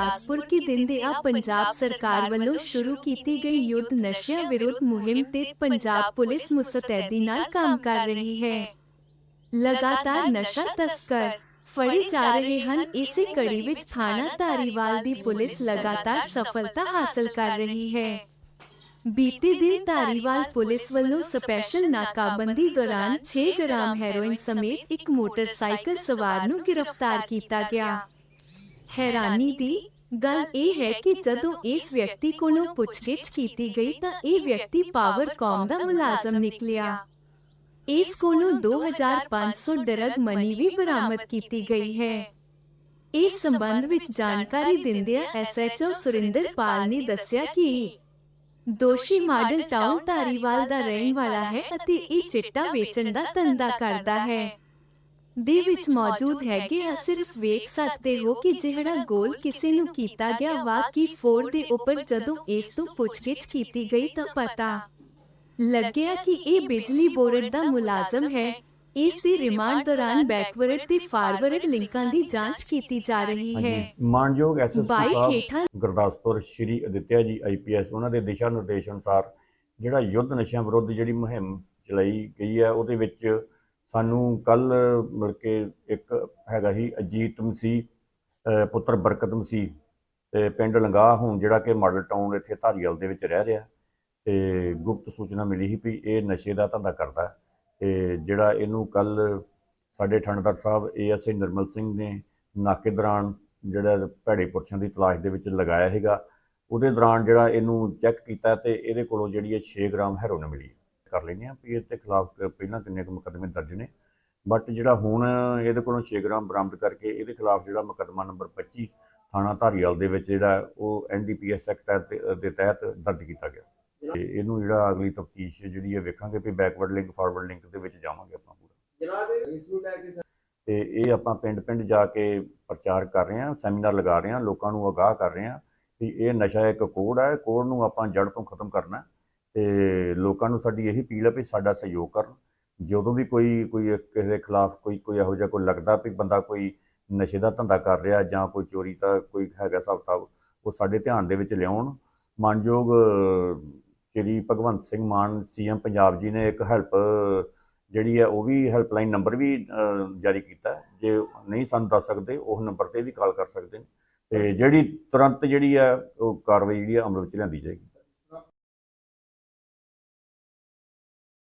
ਗੁਰਦਾਸਪੁਰ ਕੀ ਦਿੰਦੇ ਆ ਪੰਜਾਬ ਸਰਕਾਰ ਵੱਲੋਂ ਸ਼ੁਰੂ ਕੀਤੀ ਗਈ ਯੁੱਧ ਨਸ਼ਿਆਂ ਵਿਰੁੱਧ ਮੁਹਿੰਮ ਤੇ ਪੰਜਾਬ ਪੁਲਿਸ ਮੁਸਤੈਦੀ ਨਾਲ ਕੰਮ ਕਰ ਰਹੀ ਹੈ ਲਗਾਤਾਰ ਨਸ਼ਾ ਤਸਕਰ ਫੜੇ ਜਾ ਰਹੇ ਹਨ ਇਸੇ ਕੜੀ ਵਿੱਚ ਥਾਣਾ ਧਾਰੀਵਾਲ ਦੀ ਪੁਲਿਸ ਲਗਾਤਾਰ ਸਫਲਤਾ ਹਾਸਲ ਕਰ ਰਹੀ ਹੈ ਬੀਤੇ ਦਿਨ ਧਾਰੀਵਾਲ ਪੁਲਿਸ ਵੱਲੋਂ ਸਪੈਸ਼ਲ ਨਾਕਾਬੰਦੀ ਦੌਰਾਨ 6 ਗ੍ਰਾਮ ਹੈਰੋਇਨ ਸਮੇਤ ਇੱਕ ਮੋਟਰਸਾਈਕਲ ਸਵਾਰ ਨੂੰ ਗ੍ਰਿਫਤਾਰ ਕੀਤਾ ਗਿਆ ਹੈਰਾਨੀ ਦੀ ਗੱਲ ਇਹ ਹੈ ਕਿ ਜਦੋਂ ਇਸ ਵਿਅਕਤੀ ਕੋਲੋਂ ਪੁੱਛਗਿੱਛ ਕੀਤੀ ਗਈ ਤਾਂ ਇਹ ਵਿਅਕਤੀ ਪਾਵਰਕਾਮ ਦਾ ਮੁਲਾਜ਼ਮ ਨਿਕਲਿਆ ਇਸ ਕੋਲੋਂ 2500 ਡਰਗ ਮਨੀ ਵੀ ਬਰਾਮਦ ਕੀਤੀ ਗਈ ਹੈ ਇਸ ਸੰਬੰਧ ਵਿੱਚ ਜਾਣਕਾਰੀ ਦਿੰਦਿਆਂ ਐਸਐਚਓ ਸੁਰਿੰਦਰ ਪਾਲ ਨੇ ਦੱਸਿਆ ਕਿ ਦੋਸ਼ੀ ਮਾਡਲ ਟਾਊਨ ਧਾਰੀਵਾਲ ਦਾ ਰਹਿਣ ਵਾਲਾ ਹੈ ਅਤੇ ਇਹ ਚਿੱਟਾ ਵੇਚਣ ਦਾ ਧੰਦਾ ਕਰਦਾ ਹੈ ਦੇ ਵਿੱਚ ਮੌਜੂਦ ਹੈਗੇ ਆ ਸਿਰਫ ਵੇਖ ਸਕਦੇ ਹੋ ਕਿ ਜਿਹੜਾ ਗੋਲ ਕਿਸੇ ਨੂੰ ਕੀਤਾ ਗਿਆ ਵਾ ਕਿ ਫੋਰ ਦੇ ਉੱਪਰ ਜਦੋਂ ਇਸ ਤੋਂ ਪੁੱਛਗਿੱਛ ਕੀਤੀ ਗਈ ਤਾਂ ਪਤਾ ਲੱਗਿਆ ਕਿ ਇਹ ਬਿਜਲੀ ਬੋਰਡ ਦਾ ਮੁਲਾਜ਼ਮ ਹੈ। ਇਸ ਦੀ ਰਿਮਾਂਡ ਦੌਰਾਨ ਬੈਕਵਰਡ ਤੇ ਫਾਰਵਰਡ ਲਿੰਕਾਂ ਦੀ ਜਾਂਚ ਕੀਤੀ ਜਾ ਰਹੀ ਹੈ। ਮਾਨਯੋਗ ਐਸਐਸਪੀ ਸਾਹਿਬ ਗੁਰਦਾਸਪੁਰ ਸ਼੍ਰੀ ਅਦਿੱਤਿਆ ਜੀ ਆਈਪੀਐਸ ਉਹਨਾਂ ਦੇ ਦਿਸ਼ਾ ਨਿਰਦੇਸ਼ ਅਨੁਸਾਰ ਜਿਹੜਾ ਯੁੱਧ ਨਸ਼ਿਆਂ ਵਿਰੁੱਧ ਜਿਹੜੀ ਮੁਹਿੰਮ ਚਲਾਈ ਗਈ ਹੈ ਉਹਦੇ ਵਿੱਚ ਸਾਨੂੰ ਕੱਲ ਮਿਲ ਕੇ ਇੱਕ ਹੈਗਾ ਸੀ ਅਜੀਤ ਮਸੀਹ ਪੁੱਤਰ ਬਰਕਤ ਮਸੀਹ ਤੇ ਪਿੰਡ ਲੰਗਾ ਹੁਣ ਜਿਹੜਾ ਕਿ ਮਾਡਲ ਟਾਊਨ ਇੱਥੇ ਧਾਰੀਵਾਲ ਦੇ ਵਿੱਚ ਰਹਿ ਰਿਹਾ ਤੇ ਗੁਪਤ ਸੂਚਨਾ ਮਿਲੀ ਸੀ ਵੀ ਇਹ ਨਸ਼ੇ ਦਾ ਧੰਦਾ ਕਰਦਾ ਹੈ ਤੇ ਜਿਹੜਾ ਇਹਨੂੰ ਕੱਲ ਸਾਡੇ ਥਾਣੇਦਾਰ ਸਾਹਿਬ ਏਐਸਆਈ ਨਿਰਮਲ ਸਿੰਘ ਨੇ ਨਾਕੇ ਦੌਰਾਨ ਜਿਹੜਾ ਭੈੜੇ ਪੁਰਸ਼ਾਂ ਦੀ ਤਲਾਸ਼ ਦੇ ਵਿੱਚ ਲਗਾਇਆ ਹੈਗਾ ਉਹਦੇ ਦੌਰਾਨ ਜਿਹੜਾ ਇਹਨੂੰ ਚੈੱਕ ਕੀਤਾ ਤੇ ਇਹਦੇ ਕੋਲੋਂ ਜਿਹੜੀ ਹੈ 6 ਗ੍ਰਾਮ ਹੈਰੋਇਨ ਮਿਲੀ। ਕਰ ਲੈਂਦੇ ਆ ਵੀ ਇਹਦੇ ਖਿਲਾਫ ਕ- ਪਹਿਲਾਂ ਕਿੰਨੇ ਕੁ ਮੁਕੱਦਮੇ ਦਰਜ ਨੇ। ਬਟ ਜਿਹੜਾ ਹੁਣ ਇਹਦੇ ਕੋਲੋਂ 6 ਗ੍ਰਾਮ ਬਰਾਮਦ ਕਰਕੇ ਇਹਦੇ ਖਿਲਾਫ ਜਿਹੜਾ ਮੁਕੱਦਮਾ ਨੰਬਰ 25 ਥਾਣਾ ਧਾਰੀਵਾਲ ਦੇ ਵਿੱਚ ਜਿਹੜਾ ਉਹ ਐਨਡੀਪੀਐਸ ਐਕਟ ਦੇ ਤਹਿਤ ਦਰਜ ਕੀਤਾ ਗਿਆ। ਤੇ ਇਹਨੂੰ ਜਿਹੜਾ ਅਗਲੀ ਤਫਤੀਸ਼ ਜਿਹੜੀ ਹੈ ਵੇਖਾਂਗੇ ਵੀ ਬੈਕਵਰਡ ਲਿੰਕ ਫਾਰਵਰਡ ਲਿੰਕ ਦੇ ਵਿੱਚ ਜਾਵਾਂਗੇ ਆਪਾਂ ਪੂਰਾ। ਜਨਾਬ ਇਸ ਨੂੰ ਲੈ ਕੇ ਤੇ ਇਹ ਆਪਾਂ ਪਿੰਡ-ਪਿੰਡ ਜਾ ਕੇ ਪ੍ਰਚਾਰ ਕਰ ਰਹੇ ਹਾਂ ਸੈਮੀਨਾਰ ਲਗਾ ਰਹੇ ਹਾਂ ਲੋਕਾਂ ਨੂੰ ਅਗਾਹ ਕਰ ਰਹੇ ਹਾਂ ਵੀ ਇਹ ਨਸ਼ਾ ਇੱਕ ਕੋੜ ਹੈ ਕੋੜ ਨੂੰ ਆਪਾਂ ਜੜ ਤੋਂ ਖਤਮ ਕਰਨਾ। ਹੈ ਤੇ ਲੋਕਾਂ ਨੂੰ ਸਾਡੀ ਇਹੀ ਅਪੀਲ ਹੈ ਵੀ ਸਾਡਾ ਸਹਿਯੋਗ ਕਰਨ। ਜਦੋਂ ਵੀ ਕੋਈ ਕੋਈ ਕਿਸੇ ਦੇ ਖਿਲਾਫ ਕੋਈ ਕੋਈ ਇਹੋ ਜਿਹਾ ਕੋਈ ਲੱਗਦਾ ਵੀ ਬੰਦਾ ਕੋਈ ਨਸ਼ੇ ਦਾ ਧੰਦਾ ਕਰ ਰਿਹਾ ਜਾਂ ਕੋਈ ਚੋਰੀ ਦਾ ਕੋਈ ਹੈਗਾ ਹਿਸਾਬ ਕਿਤਾਬ, ਉਹ ਸਾਡੇ ਧਿਆਨ ਦੇ ਵਿੱਚ ਲਿਆਉਣ। ਮਾਨਯੋਗ ਸ਼੍ਰੀ ਭਗਵੰਤ ਸਿੰਘ ਮਾਨ ਸੀਐਮ ਪੰਜਾਬ ਜੀ ਨੇ ਇੱਕ ਹੈਲਪ ਜਿਹੜੀ ਹੈ ਉਹ ਵੀ ਹੈਲਪਲਾਈਨ ਨੰਬਰ ਵੀ ਜਾਰੀ ਕੀਤਾ। ਜੇ ਨਹੀਂ ਸਾਨੂੰ ਦੱਸ ਸਕਦੇ, ਉਹ ਨੰਬਰ ਤੇ ਵੀ ਕਾਲ ਕਰ ਸਕਦੇ ਨੇ। ਤੇ ਜਿਹੜੀ ਤੁਰੰਤ ਜਿਹੜੀ ਹੈ ਉਹ ਕਾਰਵਾਈ ਜਿਹੜੀ ਹੈ ਅਮਲ ਵਿੱਚ ਲਿਆਂਦੀ ਜਾਏਗੀ।